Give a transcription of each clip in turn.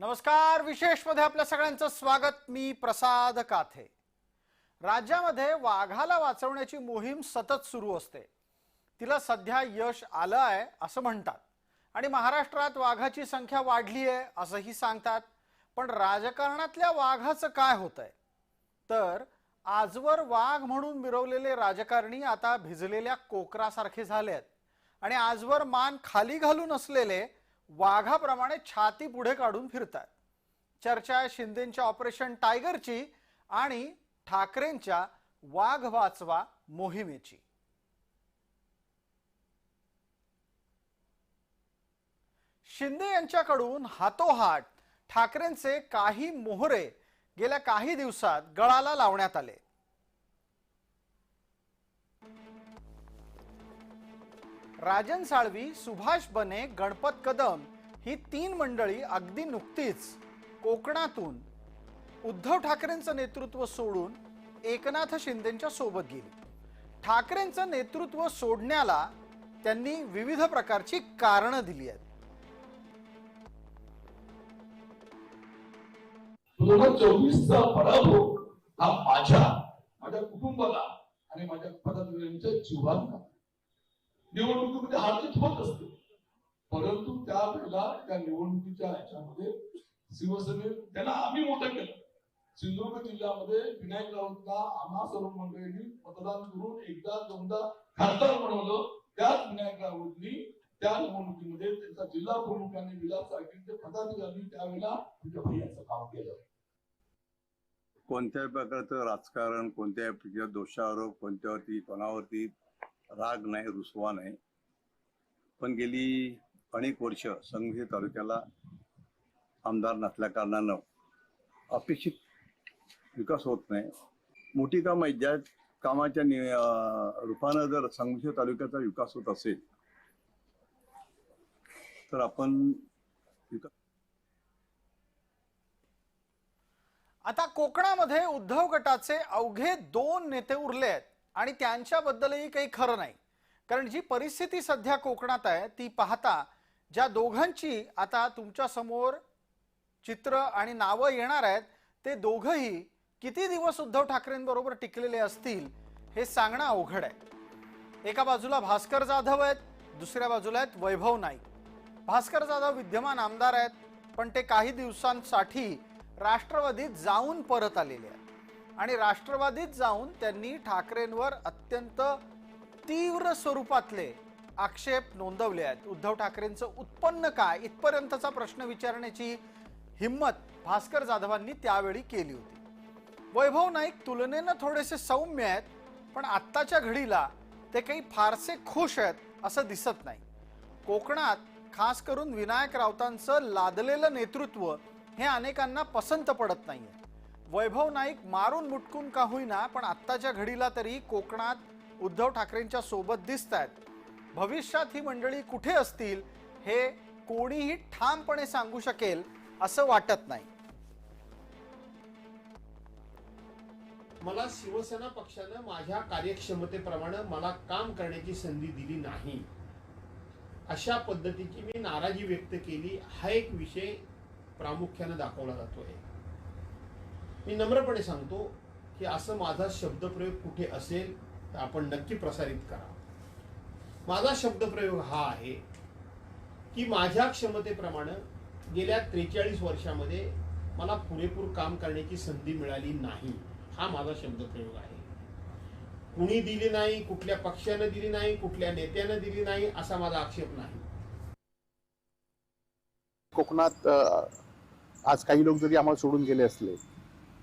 नमस्कार विशेषमध्ये आपल्या सगळ्यांचं स्वागत. मी प्रसाद काथे. राज्यामध्ये वाघाला वाचवण्याची मोहीम सतत सुरू असते. तिला सध्या यश आलं आहे असं म्हणतात. आणि महाराष्ट्रात वाघाची संख्या वाढली आहे असंही सांगतात. पण राजकारणातल्या वाघाचं काय होत आहे तर आजवर वाघ म्हणून मिरवलेले राजकारणी आता भिजलेल्या कोकरासारखे झाले आहेत आणि आजवर मान खाली घालून असलेले वाघाप्रमाणे छाती पुढे काढून फिरतात चर्चा शिंदेच्या ऑपरेशन टायगरची आणि ठाकरेंच्या वाघ वाचवा मोहिमेची. शिंदे यांच्याकडून हातोहाट ठाकरेंचे काही मोहरे गेल्या काही दिवसात गळाला लावण्यात आले. राजन साळवी सुभाष बने गणपत कदम ही तीन मंडळी अगदी नुकतीच कोकणातून उद्धव ठाकरेंचं नेतृत्व सोडून एकनाथ शिंदेच्या सोबत गेली. ठाकरेंचं नेतृत्व सोडण्याला त्यांनी विविध प्रकारची कारणं दिली आहेत. दोन हजार चोवीसचा पराभव हा माझ्या माझ्या कुटुंबाला आणि माझ्या पदाधिकाऱ्यांच्या जीवांना निवडणुकीमध्ये हारजीत होत असते. परंतु त्यावेळेला त्या निवडणुकीच्या ह्याच्यामध्ये शिवसेने त्यांना आम्ही मोठं केलं. सिंधुदुर्ग जिल्ह्यामध्ये विनायक राऊतला आम्हा सर्व मंडळींनी मतदान करून एकदा दोनदा खासदार बनवलं. त्याच विनायक राऊतनी त्या निवडणुकीमध्ये त्यांचा जिल्हा प्रमुखांनी विलास सारखेंचे पदाधिकारी त्यावेळेला तुझ्या भैयाचं काम केलं. कोणत्याही प्रकारचं राजकारण कोणत्याही दोषारोप कोणत्यावरती कोणावरती राग नाही रुसवा नाही. पण गेली अनेक वर्ष संघी तालुक्याला आमदार नसल्या कारणानं अपेक्षित विकास होत नाही. मोठी कामं आहेत ज्या कामाच्या रूपानं जर संघी तालुक्याचा विकास होत असेल तर आपण आता कोकणामध्ये उद्धव गटाचे अवघे दोन नेते उरले आहेत. आणि त्यांच्याबद्दलही काही खरं नाही. कारण जी परिस्थिती सध्या कोकणात आहे ती पाहता ज्या दोघांची आता तुमच्यासमोर चित्र आणि नावं येणार आहेत ते दोघंही किती दिवस उद्धव ठाकरेंबरोबर टिकलेले असतील हे सांगणं अवघड आहे. एका बाजूला भास्कर जाधव आहेत दुसऱ्या बाजूला आहेत वैभव नाईक. भास्कर जाधव विद्यमान आमदार आहेत पण ते काही दिवसांसाठी राष्ट्रवादीत जाऊन परत आलेले आहेत. आणि राष्ट्रवादीत जाऊन त्यांनी ठाकरेंवर अत्यंत तीव्र स्वरूपातले आक्षेप नोंदवले आहेत. उद्धव ठाकरेंचं उत्पन्न काय? इथपर्यंतचा प्रश्न विचारण्याची हिंमत भास्कर जाधवांनी त्यावेळी केली होती. वैभव नाईक तुलनेनं थोडेसे सौम्य आहेत पण आत्ताच्या घडीला ते काही फारसे खुश आहेत असं दिसत नाही. कोकणात खास करून विनायक राऊतांचं लादलेलं नेतृत्व हे अनेकांना पसंत पडत नाहीये. वैभव नाईक मारून मुटकून का होईना पण आत्ताच्या घडीला तरी कोकणात उद्धव ठाकरेंच्या सोबत दिसत आहेत भविष्यात ही मंडळी कुठे असतील हे कोणीही ठामपणे सांगू शकेल असं वाटत नाही. मला शिवसेना पक्षानं माझ्या कार्यक्षमतेप्रमाणे मला काम करण्याची संधी दिली नाही. अशा पद्धतीची मी नाराजी व्यक्त केली. हा एक विषय प्रामुख्यानं दाखवला जातोय. मी नम्रपणे सांगतो की असं माझा शब्दप्रयोग कुठे असेल तर आपण नक्की प्रसारित करा. माझा शब्दप्रयोग हा आहे की माझ्या क्षमतेप्रमाणे गेल्या त्रेचाळीस वर्षामध्ये मला पुरेपूर काम करण्याची संधी मिळाली नाही. हा माझा शब्दप्रयोग आहे. कुणी दिली नाही कुठल्या पक्षानं दिली नाही कुठल्या नेत्यानं दिली नाही असा माझा आक्षेप नाही. कोकणात आज काही लोक जरी आम्हाला सोडून गेले असले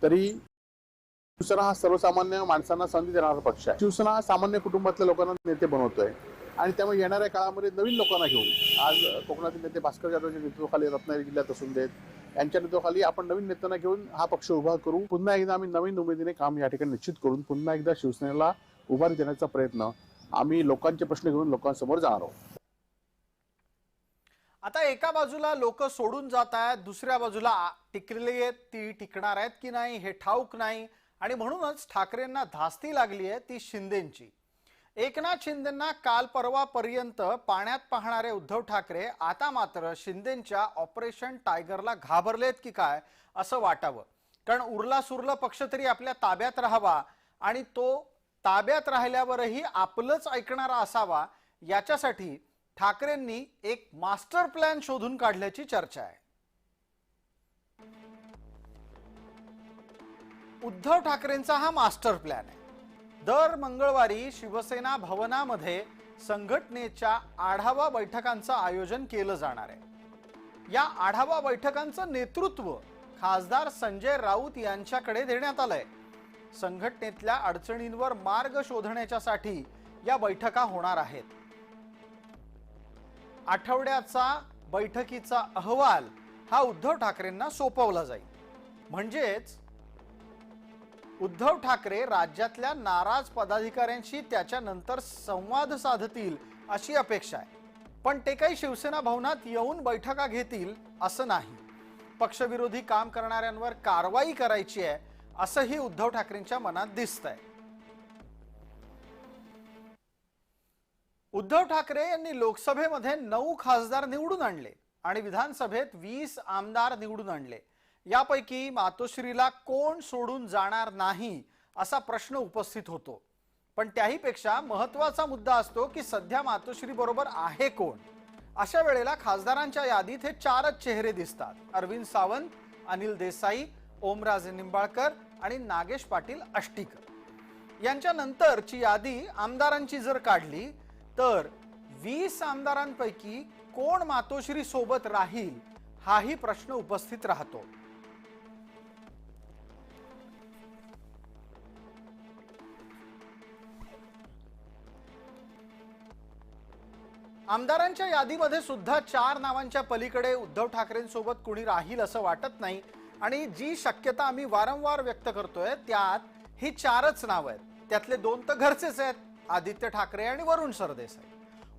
तरी शिवसेना हा सर्वसामान्य माणसांना संधी देणारा पक्ष आहे. शिवसेना हा सामान्य कुटुंबातल्या लोकांना नेते बनवतोय. आणि त्यामुळे येणाऱ्या काळामध्ये नवीन लोकांना घेऊन आज कोकणातील नेते भास्कर जाधवच्या नेतृत्वाखाली रत्नागिरी जिल्ह्यात असून देत यांच्या नेतृत्वाखाली आपण नवीन नेत्यांना घेऊन हा पक्ष उभा करू. पुन्हा एकदा आम्ही नवीन उमेदीने काम या ठिकाणी निश्चित करून पुन्हा एकदा शिवसेनेला उभारी देण्याचा प्रयत्न आम्ही लोकांचे प्रश्न घेऊन लोकांसमोर जाणार आहोत. आता एका बाजूला लोक सोडून जात आहेत दुसऱ्या बाजूला टिकलेली आहेत ती टिकणार आहेत की नाही हे ठाऊक नाही. आणि म्हणूनच ठाकरेंना धास्ती लागली आहे ती शिंदेची. एकनाथ शिंदेंना काल परवापर्यंत पाण्यात पाहणारे उद्धव ठाकरे आता मात्र शिंदेंच्या ऑपरेशन टायगरला घाबरलेत की काय असं वाटावं. कारण उरला सुरला पक्ष तरी आपल्या ताब्यात राहावा आणि तो ताब्यात राहिल्यावरही आपलंच ऐकणारा असावा याच्यासाठी ठाकरेंनी एक मास्टर प्लॅन शोधून काढल्याची चर्चा आहे. उद्धव ठाकरेंचा हा मास्टर प्लॅन आहे. दर मंगळवारी शिवसेना भवनामध्ये संघटनेच्या आढावा बैठकांचं आयोजन केलं जाणार आहे. या आढावा बैठकांचं नेतृत्व खासदार संजय राऊत यांच्याकडे देण्यात आलंय. संघटनेतल्या अडचणींवर मार्ग शोधण्याच्यासाठी या बैठका होणार आहेत. आठवड्याचा बैठकीचा अहवाल हा उद्धव ठाकरेंना सोपवला जाईल. म्हणजेच उद्धव ठाकरे राज्यातल्या नाराज पदाधिकाऱ्यांशी त्याच्यानंतर संवाद साधतील अशी अपेक्षा आहे. पण ते काही शिवसेना भवनात येऊन बैठका घेतील असं नाही. पक्षविरोधी काम करणाऱ्यांवर कारवाई करायची आहे असंही उद्धव ठाकरेंच्या मनात दिसतंय. उद्धव ठाकरे यांनी लोकसभेमध्ये नऊ खासदार निवडून आणले आणि विधानसभेत वीस आमदार निवडून आणले. यापैकी मातोश्रीला कोण सोडून जाणार नाही असा प्रश्न उपस्थित होतो. पण त्याहीपेक्षा महत्त्वाचा मुद्दा असतो की सध्या मातोश्री बरोबर आहे कोण? अशा वेळेला खासदारांच्या यादीत हे चारच चेहरे दिसतात. अरविंद सावंत अनिल देसाई ओमराजे निंबाळकर आणि नागेश पाटील अष्टीकर यांच्यानंतरची यादी आमदारांची जर काढली तर वीस आमदारांपैकी कोण मातोश्री सोबत राहील हाही प्रश्न उपस्थित राहतो. आमदारांच्या यादीमध्ये सुद्धा चार नावांच्या पलीकडे उद्धव ठाकरेंसोबत कुणी राहील असं वाटत नाही आणि जी शक्यता आम्ही वारंवार व्यक्त करतोय त्यात ही चारच नाव आहेत. त्यातले दोन तर घरचेच आहेत. आदित्य ठाकरे आणि वरुण सरदेसाई.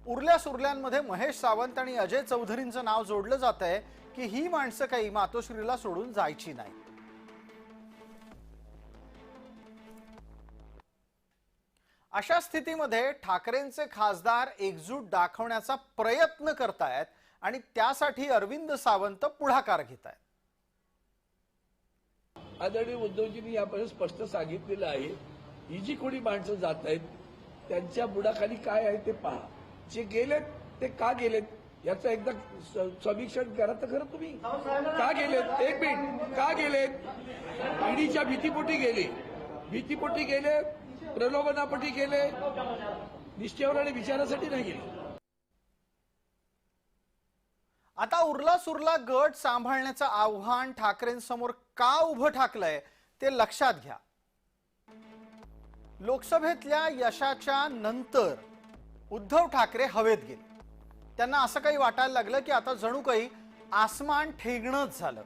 उरल्या सुरल्यांमध्ये महेश सावंत आणि अजय चौधरींचं नाव जोडलं जात आहे की ही माणसं काही मातोश्रीला सोडून जायची नाही अशा स्थितीमध्ये ठाकरेंचे खासदार एकजूट दाखवण्याचा प्रयत्न करतायत आणि त्यासाठी अरविंद सावंत पुढाकार घेत आहेत आदरणीय उद्धवजींनी यापर्यंत स्पष्ट सांगितलेलं आहे. ही जी कोणी माणसं जात आहेत त्यांच्या बुडाखाली काय आहे ते पहा. जे गेलेत ते का गेलेत? याचं एकदा समीक्षण करा तर खरं तुम्ही. का गेलेत? एक मिनिट. का गेलेत? ईडीच्या भीतीपोटी गेले. भीतीपोटी गेले प्रलोभनापोटी गेले निश्चयावर आणि विचारासाठी नाही गेले. आता उरला सुरला गट सांभाळण्याचं आव्हान ठाकरेंसमोर का उभं ठाकलंय ते लक्षात घ्या. लोकसभेतल्या यशाच्या नंतर उद्धव ठाकरे हवेत गेले. त्यांना असं काही वाटायला लागलं की आता जणू काही आसमान ठेगणंच झालं.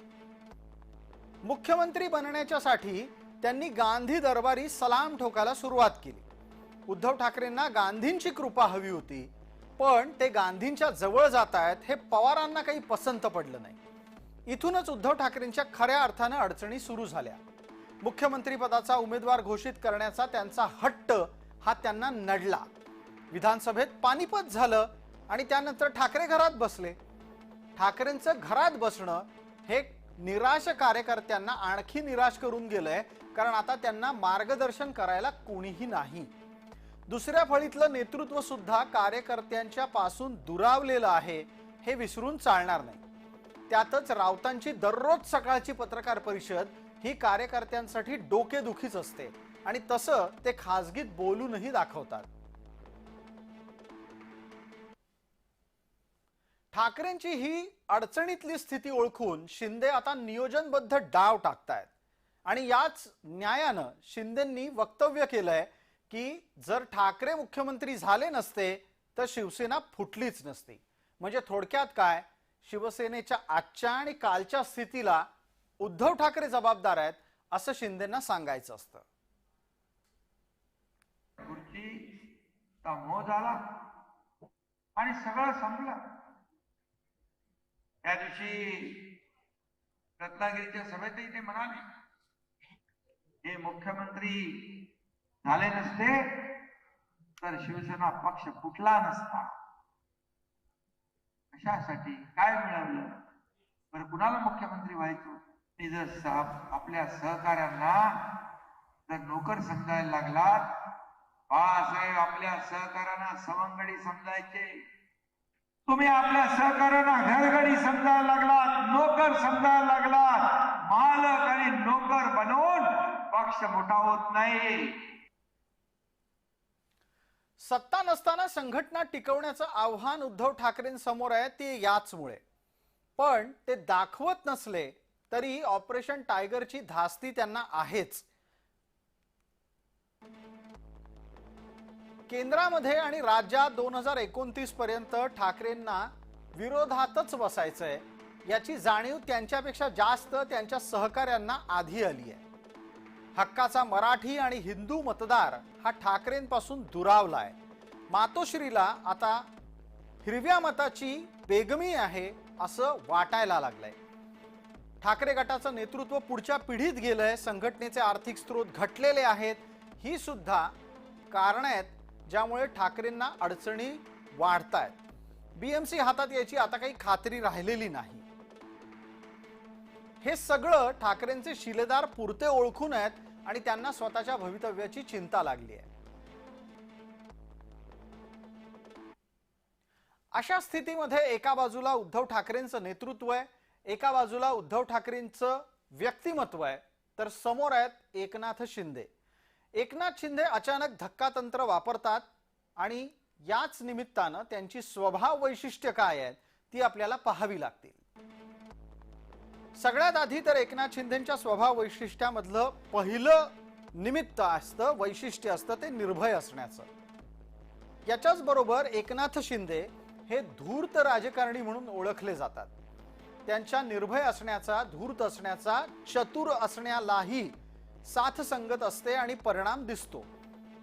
मुख्यमंत्री बनण्याच्यासाठी त्यांनी गांधी दरबारी सलाम ठोकायला सुरुवात केली. उद्धव ठाकरेंना गांधींची कृपा हवी होती पण ते गांधींच्या जवळ जात आहेत हे पवारांना काही पसंत पडलं नाही. इथूनच उद्धव ठाकरेंच्या खऱ्या अर्थानं अडचणी सुरू झाल्या. मुख्यमंत्री पदाचा उमेदवार घोषित करण्याचा त्यांचा हट्ट हा त्यांना नडला. विधानसभेत पानिपत झालं आणि त्यानंतर ठाकरे घरात बसले. ठाकरेंचं घरात बसणं हे निराश कार्यकर्त्यांना आणखी निराश करून गेलंय कारण आता त्यांना मार्गदर्शन करायला कोणीही नाही. दुसऱ्या फळीतलं नेतृत्व सुद्धा कार्यकर्त्यांच्या पासून दुरावलेलं आहे हे विसरून चालणार नाही. त्यातच राऊतांची दररोज सकाळची पत्रकार परिषद ही कार्यकर्त्यांसाठी डोकेदुखीच असते आणि तसं ते खासगीत बोलूनही दाखवतात. ठाकरेंची ही अडचणीतली स्थिती ओळखून शिंदे आता नियोजनबद्ध डाव टाकतायत. आणि याच न्यायानं शिंदेंनी वक्तव्य केलंय की जर ठाकरे मुख्यमंत्री झाले नसते तर शिवसेना फुटलीच नसती. म्हणजे थोडक्यात काय? शिवसेनेच्या आजच्या आणि कालच्या स्थितीला उद्धव ठाकरे जबाबदार आहेत असं शिंदेना सांगायचं असतं. झाला आणि सगळं संपलं. त्या दिवशी रत्नागिरीच्या सभेतही ते म्हणाले हे मुख्यमंत्री झाले नसते तर शिवसेना पक्ष फुटला नसता. कशासाठी? काय मिळवलं बरं कुणाला मुख्यमंत्री व्हायचं मी जर आपल्या सहकाऱ्यांना जर नोकर समजायला लागला बाळासाहेब आपल्या सहकाऱ्यांना सवंगडी समजायचे. तुम्ही आपल्या सहकाऱ्यांना घरगडी समजायला लागलात नोकर समजायला लागलात. मालक आणि नोकर बनवून पक्ष मोठा होत नाही. सत्ता नसताना संघटना टिकवण्याचं आव्हान उद्धव ठाकरेंसमोर आहे ते याचमुळे. पण ते दाखवत नसले तरी ऑपरेशन टायगरची धास्ती त्यांना आहेच. केंद्रामध्ये आणि राज्यात दोन हजार एकोणतीस पर्यंत ठाकरेंना विरोधातच बसायचंय. याची जाणीव त्यांच्यापेक्षा जास्त त्यांच्या सहकाऱ्यांना आधी आली आहे. हक्काचा मराठी आणि हिंदू मतदार हा ठाकरेंपासून दुरावलाय. मातोश्रीला आता हिरव्या मताची बेगमी आहे असं वाटायला लागलंय. ठाकरे गटाचं नेतृत्व पुढच्या पिढीत गेलं आहे संघटनेचे आर्थिक स्रोत घटलेले आहेत ही सुद्धा कारण आहेत ज्यामुळे ठाकरेंना अडचणी वाढतायत. सी हातात याची आता काही खात्री राहिलेली नाही. हे सगळं ठाकरेंचे शिलेदार पुरते ओळखून आहेत आणि त्यांना स्वतःच्या भवितव्याची चिंता लागली आहे. अशा स्थितीमध्ये एका बाजूला उद्धव ठाकरेंचं नेतृत्व आहे एका बाजूला उद्धव ठाकरेंचं व्यक्तिमत्व आहे तर समोर आहेत एकनाथ शिंदे. एकनाथ शिंदे अचानक धक्कातंत्र वापरतात आणि याच निमित्तानं त्यांची स्वभाव वैशिष्ट्य काय आहेत ती आपल्याला पाहावी लागतील. सगळ्यात आधी तर एकनाथ शिंदेच्या स्वभाव वैशिष्ट्यामधलं पहिलं निमित्त असतं वैशिष्ट्य असतं ते निर्भय असण्याचं. याच्याच बरोबर एकनाथ शिंदे हे धूर्त राजकारणी म्हणून ओळखले जातात. त्यांच्या निर्भय असण्याचा धूर्त असण्याचा चतुर असण्यालाही साथ संगत असते आणि परिणाम दिसतो.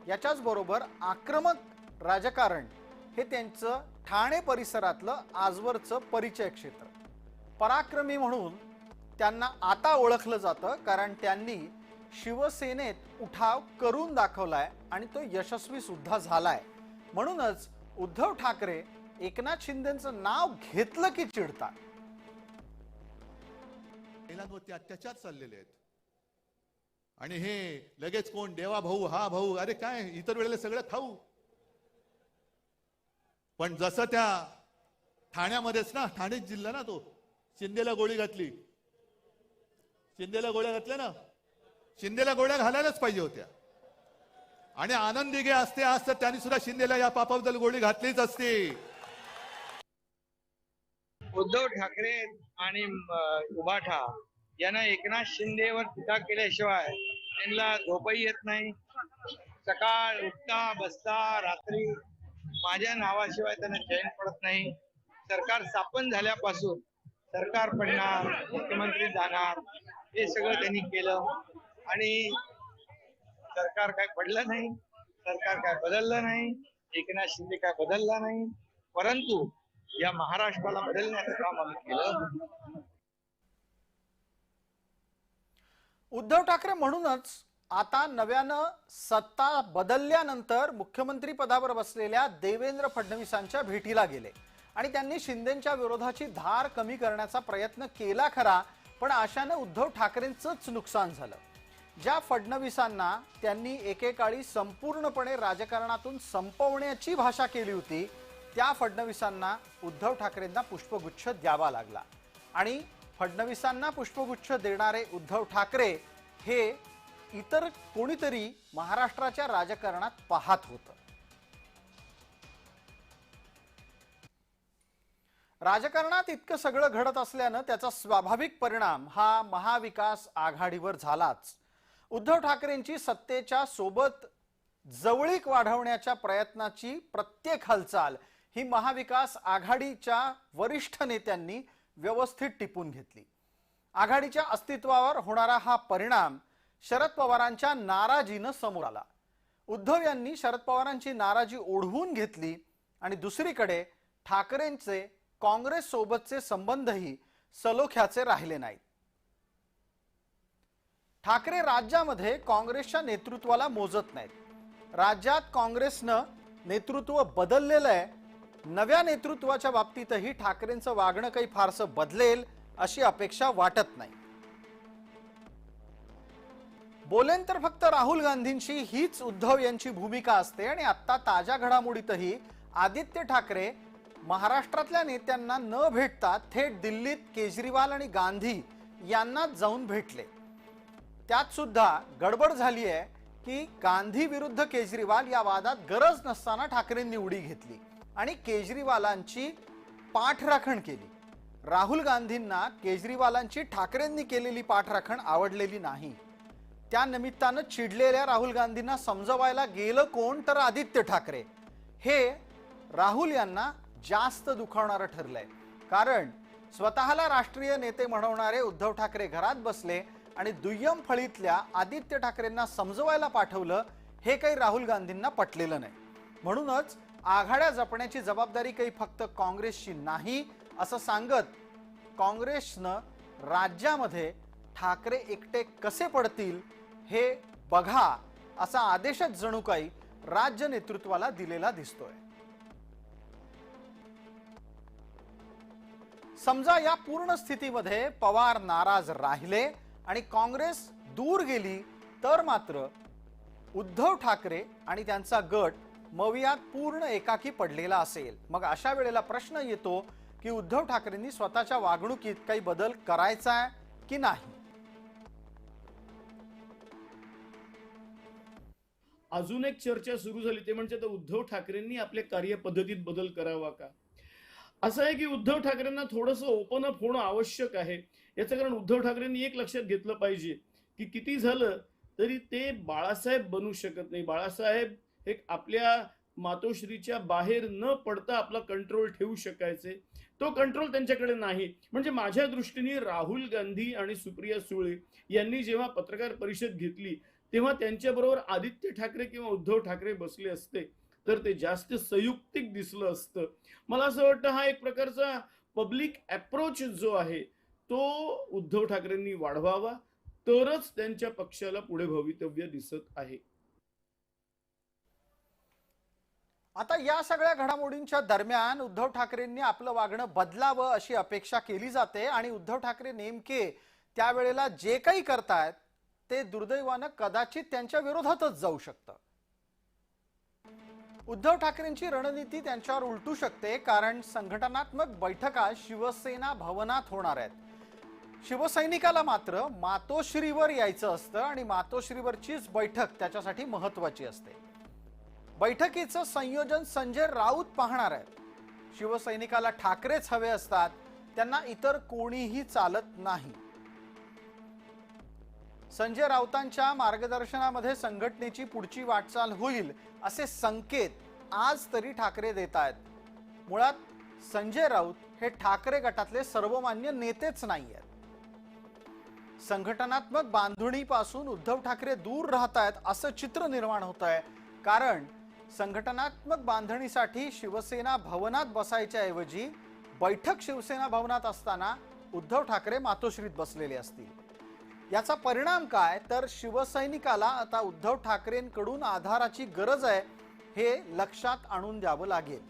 याच्याच बरोबर आक्रमक राजकारण हे त्यांचं ठाणे परिसरातलं आजवरचं परिचय क्षेत्र. पराक्रमी म्हणून त्यांना आता ओळखलं जातं कारण त्यांनी शिवसेनेत उठाव करून दाखवलाय आणि तो यशस्वी सुद्धा झालाय. म्हणूनच उद्धव ठाकरे एकनाथ शिंदेचं नाव घेतलं की चिडतात. महिलांवरती अत्याचार चाललेले आहेत. आणि हे लगेच कोण देवा भाऊ हा भाऊ अरे काय इतर वेळेला सगळं खाऊ पण जसं त्या ठाण्यामध्येच ना ठाणे जिल्हा ना तो शिंदेला गोळी घातली. शिंदेला गोळ्या घातल्या ना शिंदेला गोळ्या घालायलाच पाहिजे होत्या. आणि आनंद दिघे असते आज तर त्यांनी सुद्धा शिंदेला या पापाबद्दल गोळी घातलीच असती. उद्धव ठाकरे आणि अं, उभाठा यांना एकनाथ शिंदेवर टीका केल्याशिवाय त्यांना झोपही येत नाही. सकाळ उठता बसता रात्री माझ्या नावाशिवाय त्यांना चैन पडत नाही. सरकार स्थापन झाल्यापासून सरकार पडणार मुख्यमंत्री जाणार हे सगळं त्यांनी केलं. आणि सरकार काय पडलं नाही सरकार काय बदललं नाही एकनाथ शिंदे काय बदलला नाही. परंतु या महाराष्ट्राला बदलण्याचं काम आम्ही केलं. उद्धव ठाकरे म्हणूनच आता नव्यानं सत्ता बदलल्यानंतर मुख्यमंत्री पदावर बसलेल्या देवेंद्र फडणवीसांच्या भेटीला गेले. आणि त्यांनी शिंदेच्या विरोधाची धार कमी करण्याचा प्रयत्न केला खरा पण अशानं उद्धव ठाकरेंचंच नुकसान झालं. ज्या फडणवीसांना त्यांनी एकेकाळी संपूर्णपणे राजकारणातून संपवण्याची भाषा केली होती त्या फडणवीसांना उद्धव ठाकरेंना पुष्पगुच्छ द्यावा लागला. आणि फडणवीसांना पुष्पगुच्छ देणारे उद्धव ठाकरे हे इतर कोणीतरी महाराष्ट्राच्या राजकारणात पाहत होतं. राजकारणात इतकं सगळं घडत असल्यानं त्याचा स्वाभाविक परिणाम हा महाविकास आघाडीवर झालाच. उद्धव ठाकरेंची सत्तेच्या सोबत जवळीक वाढवण्याच्या प्रयत्नाची प्रत्येक हालचाल ही महाविकास आघाडीच्या वरिष्ठ नेत्यांनी व्यवस्थित टिपून घेतली. आघाडीच्या अस्तित्वावर होणारा हा परिणाम शरद पवारांच्या नाराजीनं समोर आला. उद्धव यांनी शरद पवारांची नाराजी ओढवून घेतली आणि दुसरीकडे ठाकरेंचे काँग्रेस सोबतचे संबंधही सलोख्याचे राहिले नाहीत. ठाकरे राज्यामध्ये काँग्रेसच्या नेतृत्वाला मोजत नाहीत. राज्यात काँग्रेसनं नेतृत्व बदललेलं आहे नव्या नेतृत्वाच्या बाबतीतही ठाकरेंचं वागणं काही फारसं बदलेल अशी अपेक्षा वाटत नाही. बोलेन तर फक्त राहुल गांधींशी हीच उद्धव यांची भूमिका असते आणि आत्ता ताज्या घडामोडीतही आदित्य ठाकरे महाराष्ट्रातल्या नेत्यांना न भेटता थेट दिल्लीत केजरीवाल आणि गांधी यांना जाऊन भेटले. त्यात सुद्धा गडबड झाली आहे की गांधी विरुद्ध केजरीवाल या वादात गरज नसताना ठाकरेंनी उडी घेतली. आणि केजरीवालांची पाठराखण केली. राहुल गांधींना केजरीवालांची ठाकरेंनी केलेली पाठराखण आवडलेली नाही. त्या निमित्तानं चिडलेल्या राहुल गांधींना समजवायला गेलं कोण तर आदित्य ठाकरे. हे राहुल यांना जास्त दुखावणारं ठरलंय. कारण स्वतःला राष्ट्रीय नेते म्हणवणारे उद्धव ठाकरे घरात बसले आणि दुय्यम फळीतल्या आदित्य ठाकरेंना समजवायला पाठवलं हे काही राहुल गांधींना पटलेलं नाही. म्हणूनच आघाड्या जपण्याची जबाबदारी काही फक्त काँग्रेसची नाही असं सांगत काँग्रेसनं राज्यामध्ये ठाकरे एकटे कसे पडतील हे बघा असा आदेशच जणू काही राज्य नेतृत्वाला दिलेला दिसतोय. समजा या पूर्ण स्थितीमध्ये पवार नाराज राहिले आणि काँग्रेस दूर गेली तर मात्र उद्धव ठाकरे आणि त्यांचा गट मवियात पूर्ण एकाकी पडलेला असेल. मग अशा वेळेला प्रश्न येतो की उद्धव ठाकरेंनी स्वतःच्या वागणुकीत काही बदल करायचा आहे की नाही? अजून एक चर्चा सुरू झाली ते म्हणजे तर उद्धव ठाकरेंनी आपल्या कार्यपद्धतीत बदल करावा का? असं आहे की उद्धव ठाकरेंना थोडंसं ओपन अप होणं आवश्यक आहे. याचं कारण उद्धव ठाकरेंनी एक लक्षात घेतलं पाहिजे की किती झालं तरी ते बाळासाहेब बनू शकत नाही. बाळासाहेब एक आपल्या मातोश्रीच्या बाहेर न पडता आपला कंट्रोल ठेवू शकायचे. तो कंट्रोल त्यांच्याकडे नाही. म्हणजे माझ्या दृष्टीने राहुल गांधी आणि सुप्रिया सुळे यांनी जेव्हा पत्रकार परिषद घेतली तेव्हा त्यांच्याबरोबर आदित्य ठाकरे किंवा उद्धव ठाकरे बसले असते तर ते जास्त संयुक्तिक दिसलं असतं. मला असं वाटतं हा एक प्रकारचा पब्लिक अप्रोच जो आहे तो उद्धव ठाकरेंनी वाढवावा तरच त्यांच्या पक्षाला पुढे भवितव्य दिसत आहे. आता या सगळ्या घडामोडींच्या दरम्यान उद्धव ठाकरेंनी आपलं वागणं बदलावं अशी अपेक्षा केली जाते आणि उद्धव ठाकरे नेमके त्यावेळेला जे काही करतायत ते दुर्दैवानं कदाचित त्यांच्या विरोधातच जाऊ शकतं. उद्धव ठाकरेंची रणनीती त्यांच्यावर उलटू शकते कारण संघटनात्मक बैठका शिवसेना भवनात होणार आहेत. शिवसैनिकाला मात्र मातोश्रीवर यायचं असतं आणि मातोश्रीवरचीच बैठक त्याच्यासाठी महत्वाची असते. बैठकीचं संयोजन संजय राऊत पाहणार आहेत. शिवसैनिकाला ठाकरेच हवे असतात त्यांना इतर कोणीही चालत नाही. संजय राऊतांच्या मार्गदर्शनामध्ये संघटनेची पुढची वाटचाल होईल असे संकेत आज तरी ठाकरे देत आहेत. मुळात संजय राऊत हे ठाकरे गटातले सर्वमान्य नेतेच नाही आहेत. संघटनात्मक बांधणीपासून उद्धव ठाकरे दूर राहत आहेत असं चित्र निर्माण होत आहे कारण संघटनात्मक बांधणीसाठी शिवसेना भवनात बसायच्या ऐवजी बैठक शिवसेना भवनात असताना उद्धव ठाकरे मातोश्रीत बसलेले असतील. याचा परिणाम काय? तर शिवसैनिकाला आता उद्धव ठाकरेंकडून आधाराची गरज आहे हे लक्षात आणून द्यावं लागेल.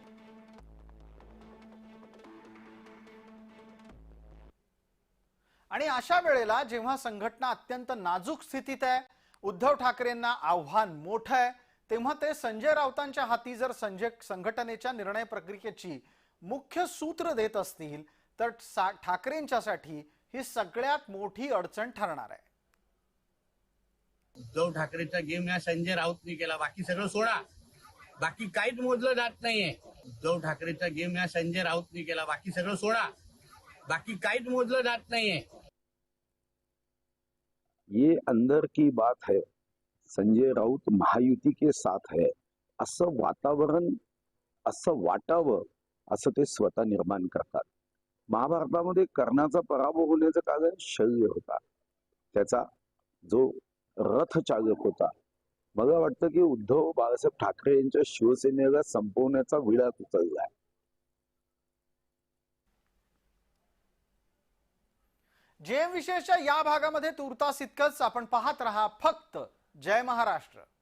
आणि अशा वेळेला जेव्हा संघटना अत्यंत नाजूक स्थितीत आहे उद्धव ठाकरेंना आव्हान मोठं आहे तेव्हा ते संजय राऊतांच्या हाती जर संजय संघटनेच्या निर्णय प्रक्रियेची मुख्य सूत्र देत असतील तर ठाकरेंच्यासाठी ही सगळ्यात मोठी अडचण ठरणार आहे. उद्धव ठाकरेचा गेम या संजय राऊतने केला. बाकी सगळं सोडा. बाकी काहीच मोजलं जात नाहीये. उद्धव ठाकरेचा गेम या संजय राऊतने केला. बाकी सगळं सोडा. बाकी काहीच मोजलं जात नाहीये. ये अंदर की बात है। संजय राऊत महायुती के साथ है। असं वातावरण असं वाटावं असं ते स्वतः निर्माण करतात. महाभारतामध्ये कर्णाचा पराभव होण्याचं कारण शल्य होता. त्याचा जो रथ चालक होता मला वाटतं की उद्धव बाळासाहेब ठाकरे यांच्या शिवसेनेला संपवण्याचा विळात उचललाय जेम विशेषच्या या भागामध्ये तुर्तास इतकंच आपण पाहत राहा फक्त जय महाराष्ट्र.